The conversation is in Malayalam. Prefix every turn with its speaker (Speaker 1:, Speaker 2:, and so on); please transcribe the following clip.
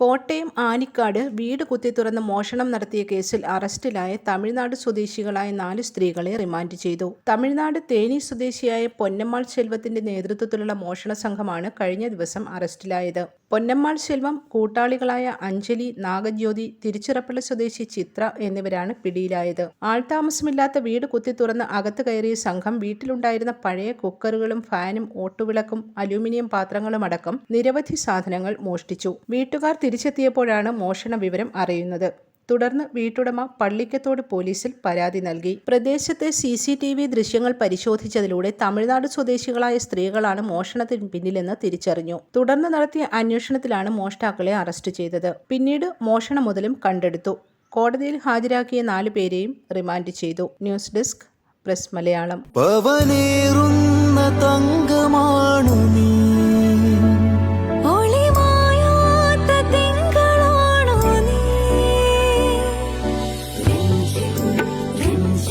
Speaker 1: കോട്ടയം ആനിക്കാട് വീട് കുത്തി കുത്തിത്തുറന്ന് മോഷണം നടത്തിയ കേസിൽ അറസ്റ്റിലായ തമിഴ്നാട് സ്വദേശികളായ നാല് സ്ത്രീകളെ റിമാൻഡ് ചെയ്തു. തമിഴ്നാട് തേനി സ്വദേശിയായ പൊന്നമ്മാൾ ശെൽവത്തിന്റെ നേതൃത്വത്തിലുള്ള മോഷണ സംഘമാണ് കഴിഞ്ഞ ദിവസം അറസ്റ്റിലായത്. പൊന്നമ്മാൾ ശെൽവം കൂട്ടാളികളായ അഞ്ജലി നാഗജ്യോതി തിരുച്ചിറപ്പള്ളി സ്വദേശി ചിത്ര എന്നിവരാണ് പിടിയിലായത്. ആൾതാമസമില്ലാത്ത വീട് കുത്തി കുത്തിത്തുറന്ന് അകത്ത് കയറിയ സംഘം വീട്ടിലുണ്ടായിരുന്ന പഴയ കുക്കറുകളും ഫാനും ഓട്ടുവിളക്കും അലൂമിനിയം പാത്രങ്ങളും അടക്കം നിരവധി സാധനങ്ങൾ മോഷ്ടിച്ചു. വീട്ടുകാർ തിരിച്ചെത്തിയപ്പോഴാണ് മോഷണ വിവരം അറിയുന്നത്. തുടർന്ന് വീട്ടുടമ പള്ളിക്കത്തോട് പോലീസിൽ പരാതി നൽകി. പ്രദേശത്തെ സി സി ടി വി ദൃശ്യങ്ങൾ പരിശോധിച്ചതിലൂടെ തമിഴ്നാട് സ്വദേശികളായ സ്ത്രീകളാണ് മോഷണത്തിന് പിന്നിലെന്ന് തിരിച്ചറിഞ്ഞു. തുടർന്ന് നടത്തിയ അന്വേഷണത്തിലാണ് മോഷ്ടാക്കളെ അറസ്റ്റ് ചെയ്തത്. പിന്നീട് മോഷണം മുതലും കണ്ടെടുത്തു. കോടതിയിൽ ഹാജരാക്കിയ നാലു പേരെയും റിമാൻഡ് ചെയ്തു. News desk press Malayalam.